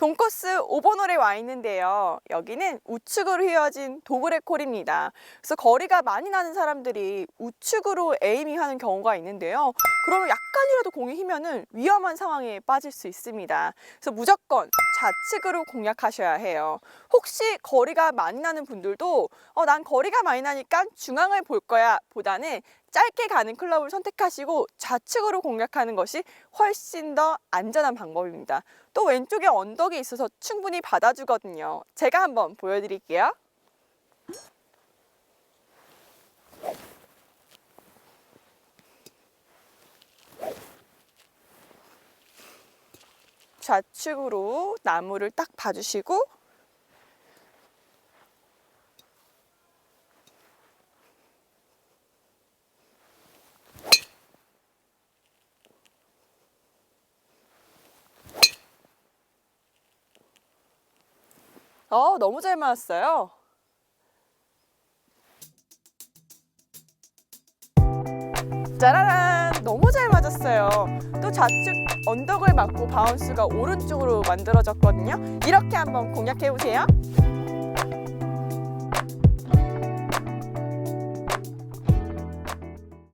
돈코스 5번홀에 와 있는데요. 여기는 우측으로 휘어진 도그레 콜입니다. 그래서 거리가 많이 나는 사람들이 우측으로 에이밍하는 경우가 있는데요. 그러면 약간이라도 공이 휘면은 위험한 상황에 빠질 수 있습니다. 그래서 무조건 좌측으로 공략하셔야 해요. 혹시 거리가 많이 나는 분들도 어, 난 거리가 많이 나니까 중앙을 볼 거야 보다는 짧게 가는 클럽을 선택하시고 좌측으로 공략하는 것이 훨씬 더 안전한 방법입니다. 또 왼쪽에 언덕이 있어서 충분히 받아주거든요. 제가 한번 보여드릴게요. 좌측으로 나무를 딱 봐주시고 어, 너무 잘 맞았어요. 짜라란! 너무 잘 맞았어요. 또 좌측 언덕을 맞고 바운스가 오른쪽으로 만들어졌거든요. 이렇게 한번 공략해 보세요.